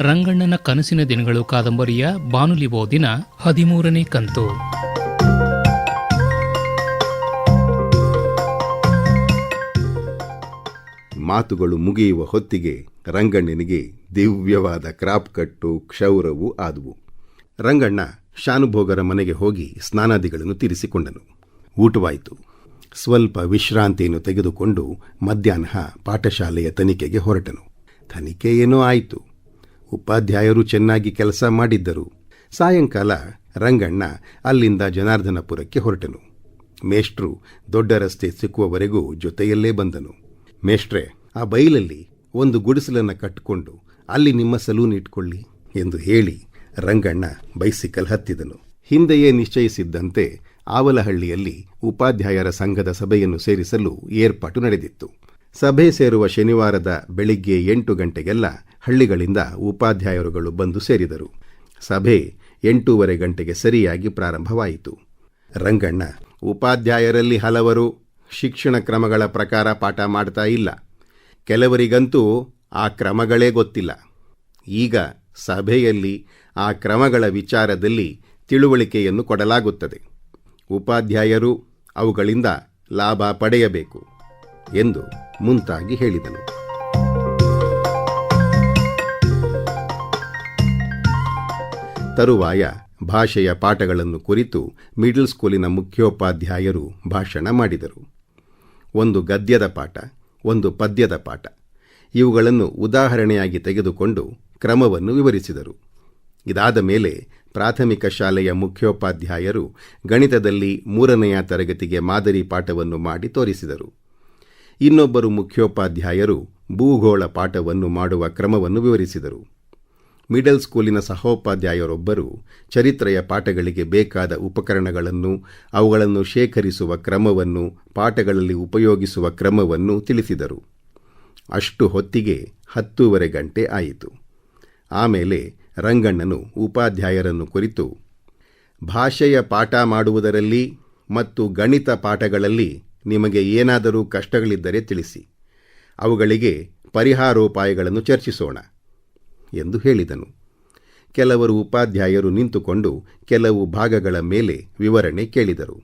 ರಂಗಣ್ಣನ ಕನಸಿನ ದಿನಗಳು ಕಾದಂಬರಿಯ ಬಾನುಲಿ ಓದಿನ ಹದಿಮೂರನೇ ಕಂತು. ಮಾತುಗಳು ಮುಗಿಯುವ ಹೊತ್ತಿಗೆ ರಂಗಣ್ಣನಿಗೆ ದಿವ್ಯವಾದ ಕ್ರಾಪ್ ಕಟ್ಟು, ಕ್ಷೌರವು ಆದುವು. ರಂಗಣ್ಣ ಶಾನುಭೋಗರ ಮನೆಗೆ ಹೋಗಿ ಸ್ನಾನಾದಿಗಳನ್ನು ತೀರಿಸಿಕೊಂಡನು. ಊಟವಾಯಿತು. ಸ್ವಲ್ಪ ವಿಶ್ರಾಂತಿಯನ್ನು ತೆಗೆದುಕೊಂಡು ಮಧ್ಯಾಹ್ನ ಪಾಠಶಾಲೆಯ ತನಿಖೆಗೆ ಹೊರಟನು. ತನಿಖೆ ಏನೋ ಆಯಿತು. ಉಪಾಧ್ಯಾಯರು ಚೆನ್ನಾಗಿ ಕೆಲಸ ಮಾಡಿದ್ದರು. ಸಾಯಂಕಾಲ ರಂಗಣ್ಣ ಅಲ್ಲಿಂದ ಜನಾರ್ದನಪುರಕ್ಕೆ ಹೊರಟನು. ಮೇಷ್ಟ್ರು ದೊಡ್ಡ ರಸ್ತೆ ಸಿಕ್ಕುವವರೆಗೂ ಜೊತೆಯಲ್ಲೇ ಬಂದನು. ಮೇಷ್ಟ್ರೆ, ಆ ಬೈಲಲ್ಲಿ ಒಂದು ಗುಡಿಸಲನ್ನು ಕಟ್ಟಿಕೊಂಡು ಅಲ್ಲಿ ನಿಮ್ಮ ಸಲೂನ್ ಇಟ್ಕೊಳ್ಳಿ ಎಂದು ಹೇಳಿ ರಂಗಣ್ಣ ಬೈಸಿಕಲ್ ಹತ್ತಿದನು. ಹಿಂದೆಯೇ ನಿಶ್ಚಯಿಸಿದ್ದಂತೆ ಆವಲಹಳ್ಳಿಯಲ್ಲಿ ಉಪಾಧ್ಯಾಯರ ಸಂಘದ ಸಭೆಯನ್ನು ಸೇರಿಸಲು ಏರ್ಪಾಟು ನಡೆದಿತ್ತು. ಸಭೆ ಸೇರುವ ಶನಿವಾರದ ಬೆಳಿಗ್ಗೆ ಎಂಟು ಗಂಟೆಗೆಲ್ಲ ಹಳ್ಳಿಗಳಿಂದ ಉಪಾಧ್ಯಾಯರುಗಳು ಬಂದು ಸೇರಿದರು. ಸಭೆ ಎಂಟೂವರೆ ಗಂಟೆಗೆ ಸರಿಯಾಗಿ ಪ್ರಾರಂಭವಾಯಿತು. ರಂಗಣ್ಣ, ಉಪಾಧ್ಯಾಯರಲ್ಲಿ ಹಲವರು ಶಿಕ್ಷಣ ಕ್ರಮಗಳ ಪ್ರಕಾರ ಪಾಠ ಮಾಡ್ತಾ ಇಲ್ಲ. ಕೆಲವರಿಗಂತೂ ಆ ಕ್ರಮಗಳೇ ಗೊತ್ತಿಲ್ಲ. ಈಗ ಸಭೆಯಲ್ಲಿ ಆ ಕ್ರಮಗಳ ವಿಚಾರದಲ್ಲಿ ತಿಳುವಳಿಕೆಯನ್ನು ಕೊಡಲಾಗುತ್ತದೆ. ಉಪಾಧ್ಯಾಯರು ಅವುಗಳಿಂದ ಲಾಭ ಪಡೆಯಬೇಕು ಎಂದು ಮುಂತಾಗಿ ಹೇಳಿದನು. ತರುವಾಯ ಭಾಷೆಯ ಪಾಠಗಳನ್ನು ಕುರಿತು ಮಿಡಲ್ ಸ್ಕೂಲಿನ ಮುಖ್ಯೋಪಾಧ್ಯಾಯರು ಭಾಷಣ ಮಾಡಿದರು. ಒಂದು ಗದ್ಯದ ಪಾಠ, ಒಂದು ಪದ್ಯದ ಪಾಠ. ಇವುಗಳನ್ನು ಉದಾಹರಣೆಯಾಗಿ ತೆಗೆದುಕೊಂಡು ಕ್ರಮವನ್ನು ವಿವರಿಸಿದರು. ಇದಾದ ಮೇಲೆ ಪ್ರಾಥಮಿಕ ಶಾಲೆಯ ಮುಖ್ಯೋಪಾಧ್ಯಾಯರು ಗಣಿತದಲ್ಲಿ ಮೂರನೆಯ ತರಗತಿಗೆ ಮಾದರಿ ಪಾಠವನ್ನು ಮಾಡಿ ತೋರಿಸಿದರು. ಇನ್ನೊಬ್ಬರು ಮುಖ್ಯೋಪಾಧ್ಯಾಯರು ಭೂಗೋಳ ಪಾಠವನ್ನು ಮಾಡುವ ಕ್ರಮವನ್ನು ವಿವರಿಸಿದರು. ಮಿಡಲ್ ಸ್ಕೂಲಿನ ಸಹೋಪಾಧ್ಯಾಯರೊಬ್ಬರು ಚರಿತ್ರೆಯ ಪಾಠಗಳಿಗೆ ಬೇಕಾದ ಉಪಕರಣಗಳನ್ನು, ಅವುಗಳನ್ನು ಶೇಖರಿಸುವ ಕ್ರಮವನ್ನು, ಪಾಠಗಳಲ್ಲಿ ಉಪಯೋಗಿಸುವ ಕ್ರಮವನ್ನು ತಿಳಿಸಿದರು. ಅಷ್ಟು ಹೊತ್ತಿಗೆ ಹತ್ತೂವರೆ ಗಂಟೆ ಆಯಿತು. ಆಮೇಲೆ ರಂಗಣ್ಣನು ಉಪಾಧ್ಯಾಯರನ್ನು ಕುರಿತು, ಭಾಷೆಯ ಪಾಠ ಮಾಡುವುದರಲ್ಲಿ ಮತ್ತು ಗಣಿತ ಪಾಠಗಳಲ್ಲಿ ನಿಮಗೆ ಏನಾದರೂ ಕಷ್ಟಗಳಿದ್ದರೆ ತಿಳಿಸಿ. ಅವುಗಳಿಗೆ ಪರಿಹಾರೋಪಾಯಗಳನ್ನು ಚರ್ಚಿಸೋಣ. ಎಂದು ಹೇಳಿದನು. ಕೆಲವರು ಉಪಾಧ್ಯಾಯರು ನಿಂತುಕೊಂಡು ಕೆಲವು ಭಾಗಗಳ ಮೇಲೆ ವಿವರಣೆ ಕೇಳಿದರು.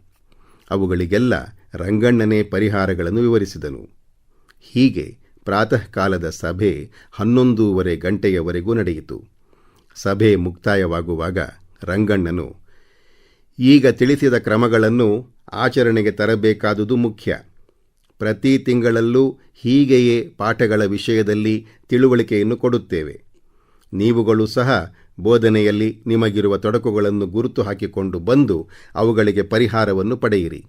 ಅವುಗಳಿಗೆಲ್ಲ ರಂಗಣ್ಣನೇ ಪರಿಹಾರಗಳನ್ನು ವಿವರಿಸಿದನು. ಹೀಗೆ ಪ್ರಾತಃ ಕಾಲದ ಸಭೆ ಹನ್ನೊಂದೂವರೆ ಗಂಟೆಯವರೆಗೂ ನಡೆಯಿತು. ಸಭೆ ಮುಕ್ತಾಯವಾಗುವಾಗ ರಂಗಣ್ಣನು, ಈಗ ತಿಳಿಸಿದ ಕ್ರಮಗಳನ್ನು ಆಚರಣೆಗೆ ತರಬೇಕಾದುದು ಮುಖ್ಯ. ಪ್ರತಿ ತಿಂಗಳಲ್ಲೂ ಹೀಗೆಯೇ ಪಾಠಗಳ ವಿಷಯದಲ್ಲಿ ತಿಳುವಳಿಕೆಯನ್ನು ಕೊಡುತ್ತೇವೆ. ನೀವುಗಳು ಸಹ ಬೋಧನೆಯಲ್ಲಿ ನಿಮಗಿರುವ ತೊಡಕುಗಳನ್ನು ಗುರುತು ಹಾಕಿಕೊಂಡು ಬಂದು ಅವುಗಳಿಗೆ ಪರಿಹಾರವನ್ನು ಪಡೆಯಿರಿ.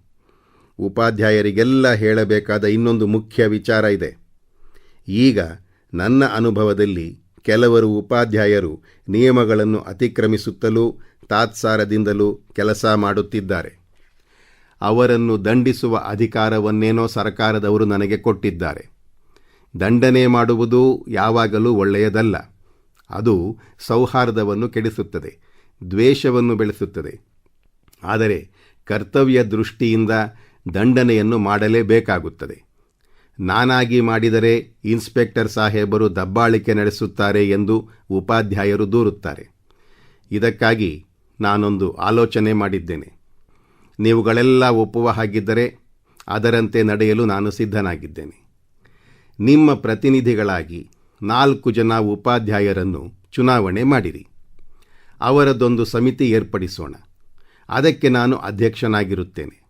ಉಪಾಧ್ಯಾಯರಿಗೆಲ್ಲ ಹೇಳಬೇಕಾದ ಇನ್ನೊಂದು ಮುಖ್ಯ ವಿಚಾರ ಇದೆ. ಈಗ ನನ್ನ ಅನುಭವದಲ್ಲಿ ಕೆಲವರು ಉಪಾಧ್ಯಾಯರು ನಿಯಮಗಳನ್ನು ಅತಿಕ್ರಮಿಸುತ್ತಲೂ ತಾತ್ಸಾರದಿಂದಲೂ ಕೆಲಸ ಮಾಡುತ್ತಿದ್ದಾರೆ. ಅವರನ್ನು ದಂಡಿಸುವ ಅಧಿಕಾರವನ್ನೇನೋ ಸರ್ಕಾರದವರು ನನಗೆ ಕೊಟ್ಟಿದ್ದಾರೆ. ದಂಡನೆ ಮಾಡುವುದು ಯಾವಾಗಲೂ ಒಳ್ಳೆಯದಲ್ಲ. ಅದು ಸೌಹಾರ್ದವನ್ನು ಕೆಡಿಸುತ್ತದೆ, ದ್ವೇಷವನ್ನು ಬೆಳೆಸುತ್ತದೆ. ಆದರೆ ಕರ್ತವ್ಯ ದೃಷ್ಟಿಯಿಂದ ದಂಡನೆಯನ್ನು ಮಾಡಲೇಬೇಕಾಗುತ್ತದೆ. ನಾನಾಗಿ ಮಾಡಿದರೆ ಇನ್ಸ್ಪೆಕ್ಟರ್ ಸಾಹೇಬರು ದಬ್ಬಾಳಿಕೆ ನಡೆಸುತ್ತಾರೆ ಎಂದು ಉಪಾಧ್ಯಾಯರು ದೂರುತ್ತಾರೆ. ಇದಕ್ಕಾಗಿ ನಾನೊಂದು ಆಲೋಚನೆ ಮಾಡಿದ್ದೇನೆ. ನೀವುಗಳೆಲ್ಲ ಒಪ್ಪುವ ಹಾಗಿದ್ದರೆ ಅದರಂತೆ ನಡೆಯಲು ನಾನು ಸಿದ್ಧನಾಗಿದ್ದೇನೆ. ನಿಮ್ಮ ಪ್ರತಿನಿಧಿಗಳಾಗಿ ನಾಲ್ಕು ಜನ ಉಪಾಧ್ಯಾಯರನ್ನು ಚುನಾವಣೆ ಮಾಡಿರಿ. ಅವರದೊಂದು ಸಮಿತಿ ಏರ್ಪಡಿಸೋಣ. ಅದಕ್ಕೆ ನಾನು ಅಧ್ಯಕ್ಷನಾಗಿರುತ್ತೇನೆ.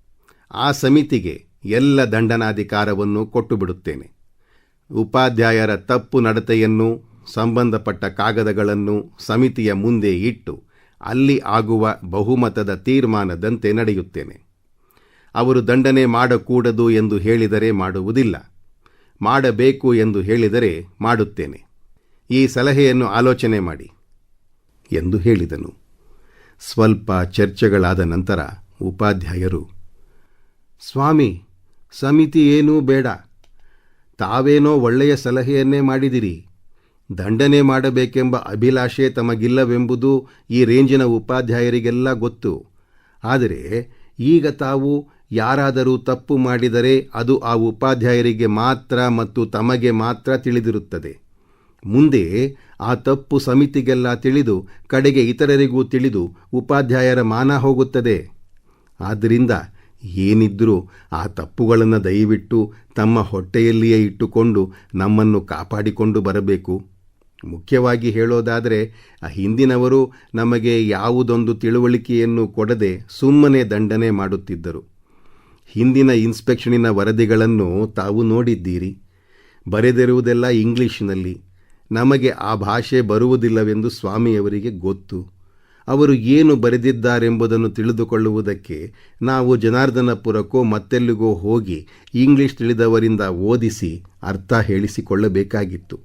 ಆ ಸಮಿತಿಗೆ ಎಲ್ಲ ದಂಡನಾಧಿಕಾರವನ್ನು ಕೊಟ್ಟು ಬಿಡುತ್ತೇನೆ ಉಪಾಧ್ಯಾಯರ ತಪ್ಪು ನಡತೆಯನ್ನು, ಸಂಬಂಧಪಟ್ಟ ಕಾಗದಗಳನ್ನು ಸಮಿತಿಯ ಮುಂದೆ ಇಟ್ಟು ಅಲ್ಲಿ ಆಗುವ ಬಹುಮತದ ತೀರ್ಮಾನದಂತೆ ನಡೆಯುತ್ತೇನೆ. ಅವರು ದಂಡನೆ ಮಾಡಕೂಡದು ಎಂದು ಹೇಳಿದರೆ ಮಾಡುವುದಿಲ್ಲ. ಮಾಡಬೇಕು ಎಂದು ಹೇಳಿದರೆ ಮಾಡುತ್ತೇನೆ. ಈ ಸಲಹೆಯನ್ನು ಆಲೋಚನೆ ಮಾಡಿ. ಎಂದು ಹೇಳಿದನು. ಸ್ವಲ್ಪ ಚರ್ಚೆಗಳಾದ ನಂತರ ಉಪಾಧ್ಯಾಯರು, ಸ್ವಾಮಿ, ಸಮಿತಿ ಏನೂ ಬೇಡ. ತಾವೇನೋ ಒಳ್ಳೆಯ ಸಲಹೆಯನ್ನೇ ಮಾಡಿದಿರಿ. ದಂಡನೆ ಮಾಡಬೇಕೆಂಬ ಅಭಿಲಾಷೆ ತಮಗಿಲ್ಲವೆಂಬುದು ಈ ರೇಂಜಿನ ಉಪಾಧ್ಯಾಯರಿಗೆಲ್ಲ ಗೊತ್ತು. ಆದರೆ ಈಗ ತಾವು ಯಾರಾದರೂ ತಪ್ಪು ಮಾಡಿದರೆ ಅದು ಆ ಉಪಾಧ್ಯಾಯರಿಗೆ ಮಾತ್ರ ಮತ್ತು ತಮಗೆ ಮಾತ್ರ ತಿಳಿದಿರುತ್ತದೆ. ಮುಂದೆ ಆ ತಪ್ಪು ಸಮಿತಿಗೆಲ್ಲ ತಿಳಿದು, ಕಡೆಗೆ ಇತರರಿಗೂ ತಿಳಿದು ಉಪಾಧ್ಯಾಯರ ಮಾನ ಹೋಗುತ್ತದೆ. ಆದ್ದರಿಂದ ಏನಿದ್ರೂ ಆ ತಪ್ಪುಗಳನ್ನು ದಯವಿಟ್ಟು ತಮ್ಮ ಹೊಟ್ಟೆಯಲ್ಲಿಯೇ ಇಟ್ಟುಕೊಂಡು ನಮ್ಮನ್ನು ಕಾಪಾಡಿಕೊಂಡು ಬರಬೇಕು. ಮುಖ್ಯವಾಗಿ ಹೇಳೋದಾದರೆ ಆ ಹಿಂದಿನವರು ನಮಗೆ ಯಾವುದೊಂದು ತಿಳುವಳಿಕೆಯನ್ನು ಕೊಡದೆ ಸುಮ್ಮನೆ ದಂಡನೆ ಮಾಡುತ್ತಿದ್ದರು. ಹಿಂದಿನ ಇನ್ಸ್ಪೆಕ್ಷನಿನ ವರದಿಗಳನ್ನು ತಾವು ನೋಡಿದ್ದೀರಿ. ಬರೆದಿರುವುದೆಲ್ಲ ಇಂಗ್ಲಿಷ್ನಲ್ಲಿ. ನಮಗೆ ಆ ಭಾಷೆ ಬರುವುದಿಲ್ಲವೆಂದು ಸ್ವಾಮಿಯವರಿಗೆ ಗೊತ್ತು. ಅವರು ಏನು ಬರೆದಿದ್ದಾರೆಂಬುದನ್ನು ತಿಳಿದುಕೊಳ್ಳುವುದಕ್ಕೆ ನಾವು ಜನಾರ್ದನಪುರಕ್ಕೋ ಮತ್ತೆಲ್ಲಿಗೋ ಹೋಗಿ ಇಂಗ್ಲಿಷ್ ತಿಳಿದವರಿಂದ ಓದಿಸಿ ಅರ್ಥ ಹೇಳಿಸಿಕೊಳ್ಳಬೇಕಾಗಿತ್ತು.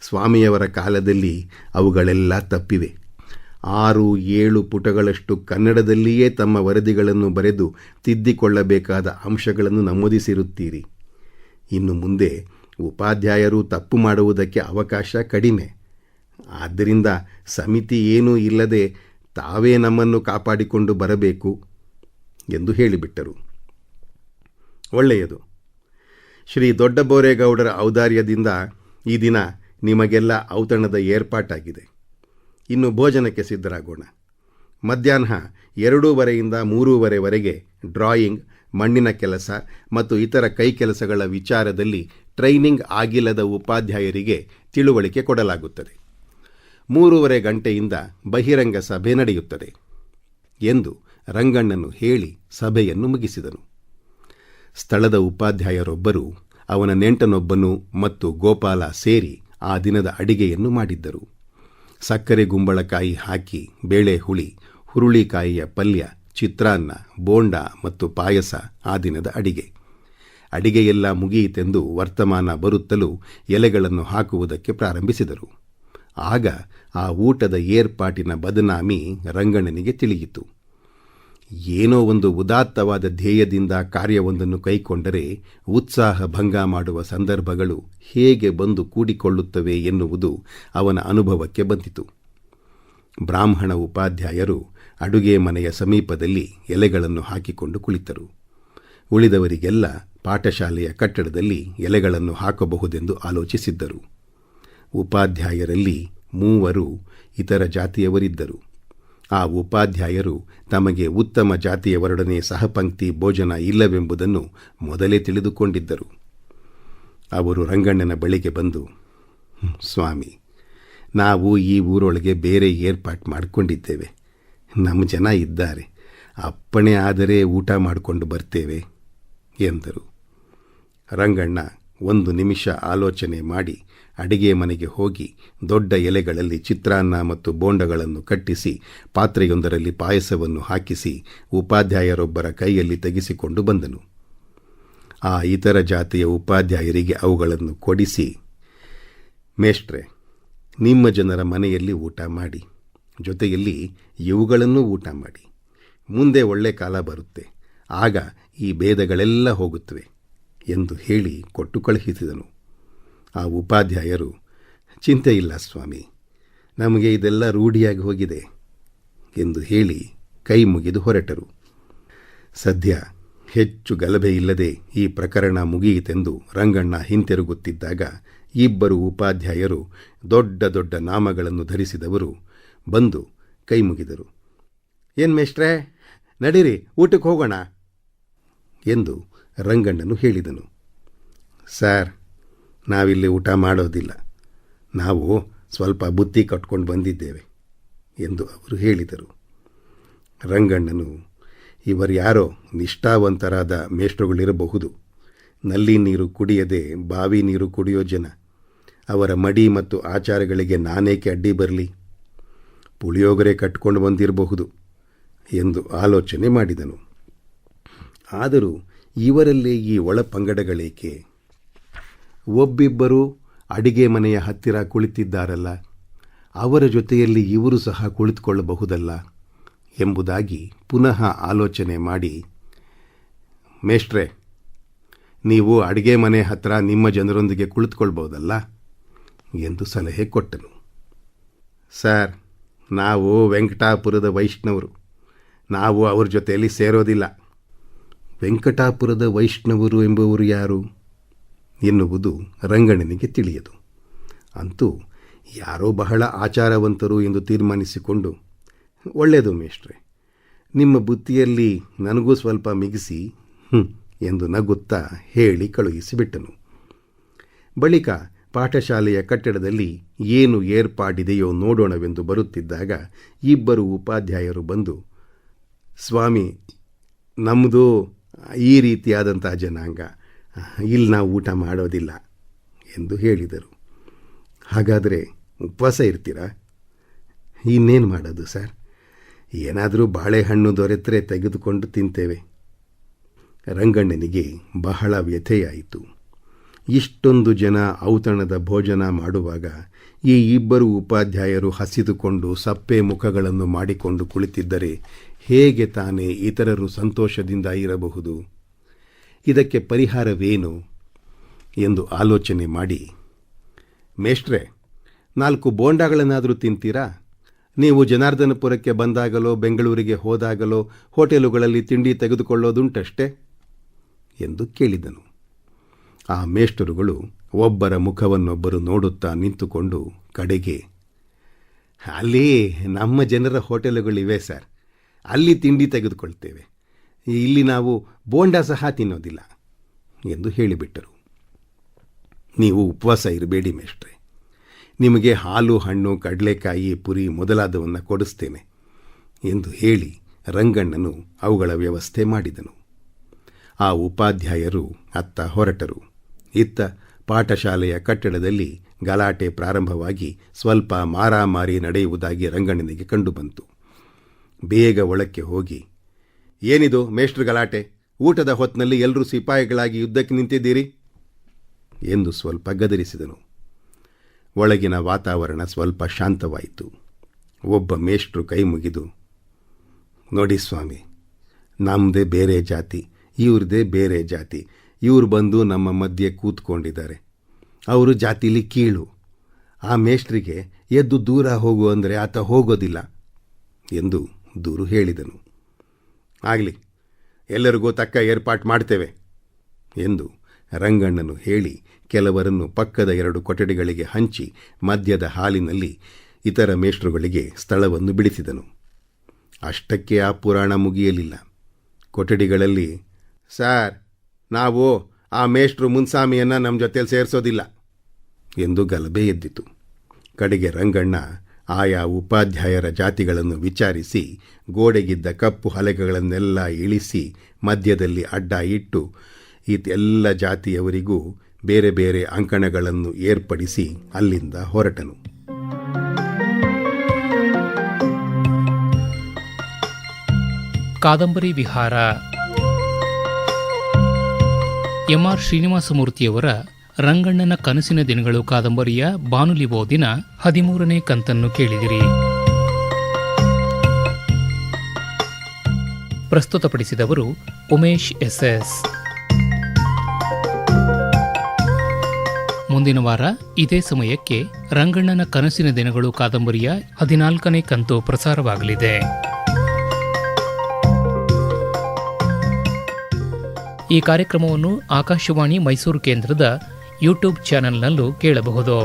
ಸ್ವಾಮಿಯವರ ಕಾಲದಲ್ಲಿ ಅವುಗಳೆಲ್ಲ ತಪ್ಪಿವೆ. ಆರು ಏಳು ಪುಟಗಳಷ್ಟು ಕನ್ನಡದಲ್ಲಿಯೇ ತಮ್ಮ ವರದಿಗಳನ್ನು ಬರೆದು ತಿದ್ದಿಕೊಳ್ಳಬೇಕಾದ ಅಂಶಗಳನ್ನು ನಮೂದಿಸಿರುತ್ತೀರಿ. ಇನ್ನು ಮುಂದೆ ಉಪಾಧ್ಯಾಯರು ತಪ್ಪು ಮಾಡುವುದಕ್ಕೆ ಅವಕಾಶ ಕಡಿಮೆ. ಆದ್ದರಿಂದ ಸಮಿತಿ ಏನೂ ಇಲ್ಲದೆ ತಾವೇ ನಮ್ಮನ್ನು ಕಾಪಾಡಿಕೊಂಡು ಬರಬೇಕು ಎಂದು ಹೇಳಿಬಿಟ್ಟರು. ಒಳ್ಳೆಯದು. ಶ್ರೀ ದೊಡ್ಡಬೋರೇಗೌಡರ ಔದಾರ್ಯದಿಂದ ಈ ದಿನ ನಿಮಗೆಲ್ಲ ಔತಣದ ಏರ್ಪಾಟಾಗಿದೆ. ಇನ್ನು ಭೋಜನಕ್ಕೆ ಸಿದ್ಧರಾಗೋಣ. ಮಧ್ಯಾಹ್ನ ಎರಡೂವರೆಯಿಂದ ಮೂರೂವರೆವರೆಗೆ ಡ್ರಾಯಿಂಗ್, ಮಣ್ಣಿನ ಕೆಲಸ ಮತ್ತು ಇತರ ಕೈಕೆಲಸಗಳ ವಿಚಾರದಲ್ಲಿ ಟ್ರೈನಿಂಗ್ ಆಗಿಲ್ಲದ ಉಪಾಧ್ಯಾಯರಿಗೆ ತಿಳುವಳಿಕೆ ಕೊಡಲಾಗುತ್ತದೆ. ಮೂರುವರೆ ಗಂಟೆಯಿಂದ ಬಹಿರಂಗ ಸಭೆ ನಡೆಯುತ್ತದೆ ಎಂದು ರಂಗಣ್ಣನು ಹೇಳಿ ಸಭೆಯನ್ನು ಮುಗಿಸಿದನು. ಸ್ಥಳದ ಉಪಾಧ್ಯಾಯರೊಬ್ಬರು ಅವನ ನೆಂಟನೊಬ್ಬನು ಮತ್ತು ಗೋಪಾಲ ಸೇರಿ ಆ ದಿನದ ಅಡಿಗೆಯನ್ನು ಮಾಡಿದ್ದರು. ಸಕ್ಕರೆ ಗುಂಬಳಕಾಯಿ ಹಾಕಿ, ಬೇಳೆ ಹುಳಿ, ಹುರುಳಿಕಾಯಿಯ ಪಲ್ಯ, ಚಿತ್ರಾನ್ನ, ಬೋಂಡ ಮತ್ತು ಪಾಯಸ ಆ ದಿನದ ಅಡಿಗೆ. ಅಡಿಗೆಯೆಲ್ಲ ಮುಗಿಯಿತೆಂದು ವರ್ತಮಾನ ಬರುತ್ತಲೂ ಎಲೆಗಳನ್ನು ಹಾಕುವುದಕ್ಕೆ ಪ್ರಾರಂಭಿಸಿದರು. ಆಗ ಆ ಊಟದ ಏರ್ಪಾಟಿನ ಬದನಾಮಿ ರಂಗಣ್ಣನಿಗೆ ತಿಳಿಯಿತು. ಏನೋ ಒಂದು ಉದಾತ್ತವಾದ ಧ್ಯೇಯದಿಂದ ಕಾರ್ಯವೊಂದನ್ನು ಕೈಕೊಂಡರೆ ಉತ್ಸಾಹ ಭಂಗ ಮಾಡುವ ಸಂದರ್ಭಗಳು ಹೇಗೆ ಬಂದು ಕೂಡಿಕೊಳ್ಳುತ್ತವೆ ಎನ್ನುವುದು ಅವನ ಅನುಭವಕ್ಕೆ ಬಂದಿತು. ಬ್ರಾಹ್ಮಣ ಉಪಾಧ್ಯಾಯರು ಅಡುಗೆ ಮನೆಯ ಸಮೀಪದಲ್ಲಿ ಎಲೆಗಳನ್ನು ಹಾಕಿಕೊಂಡು ಕುಳಿತರು. ಉಳಿದವರಿಗೆಲ್ಲ ಪಾಠಶಾಲೆಯ ಕಟ್ಟಡದಲ್ಲಿ ಎಲೆಗಳನ್ನು ಹಾಕಬಹುದೆಂದು ಆಲೋಚಿಸಿದ್ದರು. ಉಪಾಧ್ಯಾಯರಲ್ಲಿ ಮೂವರು ಇತರ ಜಾತಿಯವರಿದ್ದರು. ಆ ಉಪಾಧ್ಯಾಯರು ತಮಗೆ ಉತ್ತಮ ಜಾತಿಯವರೊಡನೆ ಸಹಪಂಕ್ತಿ ಭೋಜನ ಇಲ್ಲವೆಂಬುದನ್ನು ಮೊದಲೇ ತಿಳಿದುಕೊಂಡಿದ್ದರು. ಅವರು ರಂಗಣ್ಣನ ಬಳಿಗೆ ಬಂದು ಸ್ವಾಮಿ, ನಾವು ಈ ಊರೊಳಗೆ ಬೇರೆ ಏರ್ಪಾಟ್ ಮಾಡಿಕೊಂಡಿದ್ದೇವೆ. ನಮ್ಮ ಜನ ಇದ್ದಾರೆ. ಅಪ್ಪಣೆ ಆದರೆ ಊಟ ಮಾಡಿಕೊಂಡು ಬರ್ತೇವೆ, ಎಂದರು. ರಂಗಣ್ಣ ಒಂದು ನಿಮಿಷ ಆಲೋಚನೆ ಮಾಡಿ ಅಡಿಗೆ ಮನೆಗೆ ಹೋಗಿ ದೊಡ್ಡ ಎಲೆಗಳಲ್ಲಿ ಚಿತ್ರಾನ್ನ ಮತ್ತು ಬೋಂಡಗಳನ್ನು ಕಟ್ಟಿಸಿ, ಪಾತ್ರೆಯೊಂದರಲ್ಲಿ ಪಾಯಸವನ್ನು ಹಾಕಿಸಿ ಉಪಾಧ್ಯಾಯರೊಬ್ಬರ ಕೈಯಲ್ಲಿ ತೆಗೆಸಿಕೊಂಡು ಬಂದನು. ಆ ಇತರ ಜಾತಿಯ ಉಪಾಧ್ಯಾಯರಿಗೆ ಅವುಗಳನ್ನು ಕೊಡಿಸಿ, ಮೇಷ್ಟ್ರೆ, ನಿಮ್ಮ ಜನರ ಮನೆಯಲ್ಲಿ ಊಟ ಮಾಡಿ, ಜೊತೆಯಲ್ಲಿ ಇವುಗಳನ್ನೂ ಊಟ ಮಾಡಿ. ಮುಂದೆ ಒಳ್ಳೆ ಕಾಲ ಬರುತ್ತೆ, ಆಗ ಈ ಭೇದಗಳೆಲ್ಲ ಹೋಗುತ್ತವೆ, ಎಂದು ಹೇಳಿ ಕೊಟ್ಟು ಕಳುಹಿಸಿದನು. ಆ ಉಪಾಧ್ಯಾಯರು, ಚಿಂತೆ ಇಲ್ಲ ಸ್ವಾಮಿ, ನಮಗೆ ಇದೆಲ್ಲ ರೂಢಿಯಾಗಿ ಹೋಗಿದೆ ಎಂದು ಹೇಳಿ ಕೈ ಮುಗಿದು ಹೊರಟರು. ಸದ್ಯ ಹೆಚ್ಚು ಗಲಭೆ ಇಲ್ಲದೆ ಈ ಪ್ರಕರಣ ಮುಗಿಯಿತೆಂದು ರಂಗಣ್ಣ ಹಿಂತಿರುಗುತ್ತಿದ್ದಾಗ ಇಬ್ಬರು ಉಪಾಧ್ಯಾಯರು ದೊಡ್ಡ ದೊಡ್ಡ ನಾಮಗಳನ್ನು ಧರಿಸಿದವರು ಬಂದು ಕೈ ಮುಗಿದರು. ಏನ್ ಮೇಷ್ಟ್ರೇ, ನಡೀರಿ, ಊಟಕ್ಕೆ ಹೋಗೋಣ ಎಂದು ರಂಗಣ್ಣನು ಹೇಳಿದನು. ಸರ್ ನಾವಿಲ್ಲಿ ಊಟ ಮಾಡೋದಿಲ್ಲ. ನಾವು ಸ್ವಲ್ಪ ಬುತ್ತಿ ಕಟ್ಕೊಂಡು ಬಂದಿದ್ದೇವೆ ಎಂದು ಅವರು ಹೇಳಿದರು. ರಂಗಣ್ಣನು ಇವರ್ಯಾರೋ ನಿಷ್ಠಾವಂತರಾದ ಮೇಷ್ಟ್ರುಗಳಿರಬಹುದು. ನಲ್ಲಿ ನೀರು ಕುಡಿಯದೆ ಬಾವಿ ನೀರು ಕುಡಿಯೋ ಜನ. ಅವರ ಮಡಿ ಮತ್ತು ಆಚಾರಗಳಿಗೆ ನಾನೇಕೆ ಅಡ್ಡಿ ಬರಲಿ? ಪುಳಿಯೋಗರೆ ಕಟ್ಕೊಂಡು ಬಂದಿರಬಹುದು, ಎಂದು ಆಲೋಚನೆ ಮಾಡಿದನು. ಆದರೂ ಇವರಲ್ಲಿ ಈ ಒಳ ಪಂಗಡಗಳೇಕೆ? ಒಬ್ಬಿಬ್ಬರು ಅಡಿಗೆ ಮನೆಯ ಹತ್ತಿರ ಕುಳಿತಿದ್ದಾರಲ್ಲ, ಅವರ ಜೊತೆಯಲ್ಲಿ ಇವರು ಸಹ ಕುಳಿತುಕೊಳ್ಳಬಹುದಲ್ಲ ಎಂಬುದಾಗಿ ಪುನಃ ಆಲೋಚನೆ ಮಾಡಿ, ಮೇಷ್ಟ್ರೆ, ನೀವು ಅಡಿಗೆ ಮನೆ ಹತ್ತಿರ ನಿಮ್ಮ ಜನರೊಂದಿಗೆ ಕುಳಿತುಕೊಳ್ಬೋದಲ್ಲ ಎಂದು ಸಲಹೆ ಕೊಟ್ಟನು. ಸರ್, ನಾವು ವೆಂಕಟಾಪುರದ ವೈಷ್ಣವರು. ನಾವು ಅವ್ರ ಜೊತೆಯಲ್ಲಿ ಸೇರೋದಿಲ್ಲ. ವೆಂಕಟಾಪುರದ ವೈಷ್ಣವರು ಎಂಬುವರು ಯಾರು? ಎನ್ನುವುದು ರಂಗಣ್ಣನಿಗೆ ತಿಳಿಯದು. ಅಂತೂ ಯಾರೋ ಬಹಳ ಆಚಾರವಂತರು ಎಂದು ತೀರ್ಮಾನಿಸಿಕೊಂಡು ಒಳ್ಳೆಯದು ಮೇಷ್ಟ್ರೆ, ನಿಮ್ಮ ಬುತ್ತಿಯಲ್ಲಿ ನನಗೂ ಸ್ವಲ್ಪ ಮಿಗಿಸಿ ಎಂದು ನಗುತ್ತಾ ಹೇಳಿ ಕಳುಹಿಸಿಬಿಟ್ಟನು. ಬಳಿಕ ಪಾಠಶಾಲೆಯ ಕಟ್ಟಡದಲ್ಲಿ ಏನು ಏರ್ಪಾಡಿದೆಯೋ ನೋಡೋಣವೆಂದು ಬರುತ್ತಿದ್ದಾಗ ಇಬ್ಬರು ಉಪಾಧ್ಯಾಯರು ಬಂದು, ಸ್ವಾಮಿ ನಮ್ಮದು ಈ ರೀತಿಯಾದಂಥ ಜನಾಂಗ ಇಲ್ಲಿ ನಾವು ಊಟ ಮಾಡೋದಿಲ್ಲ ಎಂದು ಹೇಳಿದರು. ಹಾಗಾದರೆ ಉಪವಾಸ ಇರ್ತೀರಾ? ಇನ್ನೇನು ಮಾಡೋದು ಸರ್? ಏನಾದರೂ ಬಾಳೆಹಣ್ಣು ದೊರೆತರೆ ತೆಗೆದುಕೊಂಡು ತಿಂತೇವೆ. ರಂಗಣ್ಣನಿಗೆ ಬಹಳ ವ್ಯಥೆಯಾಯಿತು. ಇಷ್ಟೊಂದು ಜನ ಔತಣದ ಭೋಜನ ಮಾಡುವಾಗ ಈ ಇಬ್ಬರು ಉಪಾಧ್ಯಾಯರು ಹಸಿದುಕೊಂಡು ಸಪ್ಪೆ ಮುಖಗಳನ್ನು ಮಾಡಿಕೊಂಡು ಕುಳಿತಿದ್ದರೆ ಹೇಗೆ ತಾನೇ ಇತರರು ಸಂತೋಷದಿಂದ ಇರಬಹುದು? ಇದಕ್ಕೆ ಪರಿಹಾರವೇನು ಎಂದು ಆಲೋಚನೆ ಮಾಡಿ, ಮೇಷ್ಟ್ರೆ, ನಾಲ್ಕು ಬೋಂಡಾಗಳನ್ನಾದರೂ ತಿಂತೀರಾ? ನೀವು ಜನಾರ್ದನಪುರಕ್ಕೆ ಬಂದಾಗಲೋ, ಬೆಂಗಳೂರಿಗೆ ಹೋದಾಗಲೋ, ಹೋಟೆಲುಗಳಲ್ಲಿ ತಿಂಡಿ ತೆಗೆದುಕೊಳ್ಳೋದುಂಟಷ್ಟೇ? ಎಂದು ಕೇಳಿದನು. ಆ ಮೇಷ್ಟರುಗಳು ಒಬ್ಬರ ಮುಖವನ್ನೊಬ್ಬರು ನೋಡುತ್ತಾ ನಿಂತುಕೊಂಡು ಕಡೆಗೆ, ಅಲ್ಲಿ ನಮ್ಮ ಜನರ ಹೋಟೆಲುಗಳಿವೆ ಸರ್. ಅಲ್ಲಿ ತಿಂಡಿ ತೆಗೆದುಕೊಳ್ತೇವೆ. ಇಲ್ಲಿ ನಾವು ಬೋಂಡ ಸಹ ತಿನ್ನೋದಿಲ್ಲ ಎಂದು ಹೇಳಿಬಿಟ್ಟರು. ನೀವು ಉಪವಾಸ ಇರಬೇಡಿ ಮೇಷ್ಟ್ರೆ. ನಿಮಗೆ ಹಾಲು, ಹಣ್ಣು, ಕಡಲೆಕಾಯಿ, ಪುರಿ ಮೊದಲಾದವನ್ನು ಕೊಡಿಸ್ತೇನೆ ಎಂದು ಹೇಳಿ ರಂಗಣ್ಣನು ಅವುಗಳ ವ್ಯವಸ್ಥೆ ಮಾಡಿದನು. ಆ ಉಪಾಧ್ಯಾಯರು ಅತ್ತ ಹೊರಟರು. ಇತ್ತ ಪಾಠಶಾಲೆಯ ಕಟ್ಟಡದಲ್ಲಿ ಗಲಾಟೆ ಪ್ರಾರಂಭವಾಗಿ ಸ್ವಲ್ಪ ಮಾರಾಮಾರಿ ನಡೆಯುವುದಾಗಿ ರಂಗಣ್ಣನಿಗೆ ಕಂಡುಬಂತು. ಬೇಗ ಒಳಕ್ಕೆ ಹೋಗಿ ಏನಿದು ಮೇಷ್ಟ್ರ ಗಲಾಟೆ? ಊಟದ ಹೊತ್ತಿನಲ್ಲಿ ಎಲ್ಲರೂ ಸಿಪಾಯಿಗಳಾಗಿ ಯುದ್ಧಕ್ಕೆ ನಿಂತಿದ್ದೀರಿ? ಎಂದು ಸ್ವಲ್ಪ ಗದರಿಸಿದನು. ಒಳಗಿನ ವಾತಾವರಣ ಸ್ವಲ್ಪ ಶಾಂತವಾಯಿತು. ಒಬ್ಬ ಮೇಷ್ಟ್ರು ಕೈ ಮುಗಿದು, ನೋಡಿ ಸ್ವಾಮಿ ನಮ್ಮದೇ ಬೇರೆ ಜಾತಿ, ಇವ್ರದೇ ಬೇರೆ ಜಾತಿ. ಇವ್ರು ಬಂದು ನಮ್ಮ ಮಧ್ಯೆ ಕೂತ್ಕೊಂಡಿದ್ದಾರೆ. ಅವರು ಜಾತಿಲಿ ಕೀಳು. ಆ ಮೇಷ್ಟ್ರಿಗೆ ಎದ್ದು ದೂರ ಹೋಗು ಅಂದರೆ ಆತ ಹೋಗೋದಿಲ್ಲ, ಎಂದು ದೂರು ಹೇಳಿದನು. ಆಗಲಿ ಎಲ್ಲರಿಗೂ ತಕ್ಕ ಏರ್ಪಾಟ್ ಮಾಡ್ತೇವೆ ಎಂದು ರಂಗಣ್ಣನು ಹೇಳಿ ಕೆಲವರನ್ನು ಪಕ್ಕದ ಎರಡು ಕೊಠಡಿಗಳಿಗೆ ಹಂಚಿ ಮದ್ಯದ ಹಾಲಿನಲ್ಲಿ ಇತರ ಮೇಷ್ಟ್ರುಗಳಿಗೆ ಸ್ಥಳವನ್ನು ಬಿಡಿಸಿದನು. ಅಷ್ಟಕ್ಕೆ ಆ ಪುರಾಣ ಮುಗಿಯಲಿಲ್ಲ. ಕೊಠಡಿಗಳಲ್ಲಿ, ಸಾರ್, ನಾವು ಆ ಮೇಷ್ಟ್ರು ಮುನ್ಸಾಮಿಯನ್ನು ನಮ್ಮ ಜೊತೆಯಲ್ಲಿ ಸೇರಿಸೋದಿಲ್ಲ ಎಂದು ಗಲಭೆ ಎದ್ದಿತು. ಕಡೆಗೆ ರಂಗಣ್ಣ ಆಯಾ ಉಪಾಧ್ಯಾಯರ ಜಾತಿಗಳನ್ನು ವಿಚಾರಿಸಿ, ಗೋಡೆಗಿದ್ದ ಕಪ್ಪು ಹಲಗೆಗಳನ್ನೆಲ್ಲ ಇಳಿಸಿ, ಮಧ್ಯದಲ್ಲಿ ಅಡ್ಡ ಇಟ್ಟು ಇದೆಲ್ಲ ಜಾತಿಯವರಿಗೂ ಬೇರೆ ಬೇರೆ ಅಂಕಣಗಳನ್ನು ಏರ್ಪಡಿಸಿ ಅಲ್ಲಿಂದ ಹೊರಟನು. ಕಾದಂಬರಿ ವಿಹಾರ. ಎಂ ಆರ್ ಶ್ರೀನಿವಾಸಮೂರ್ತಿಯವರ ರಂಗಣ್ಣನ ಕನಸಿನ ದಿನಗಳು ಕಾದಂಬರಿಯ ಬಾನುಲಿ ಓದಿನ ಹದಿಮೂರನೇ ಕಂತನ್ನು ಕೇಳಿದಿರಿ. ಪ್ರಸ್ತುತಪಡಿಸಿದವರು ಉಮೇಶ್ ಎಸ್ಎಸ್. ಮುಂದಿನ ವಾರ ಇದೇ ಸಮಯಕ್ಕೆ ರಂಗಣ್ಣನ ಕನಸಿನ ದಿನಗಳು ಕಾದಂಬರಿಯ ಹದಿನಾಲ್ಕನೇ ಕಂತು ಪ್ರಸಾರವಾಗಲಿದೆ. ಈ ಕಾರ್ಯಕ್ರಮವನ್ನು ಆಕಾಶವಾಣಿ ಮೈಸೂರು ಕೇಂದ್ರದ ಯೂಟ್ಯೂಬ್ ಚಾನೆಲ್ನಲ್ಲೂ ಕೇಳಬಹುದು.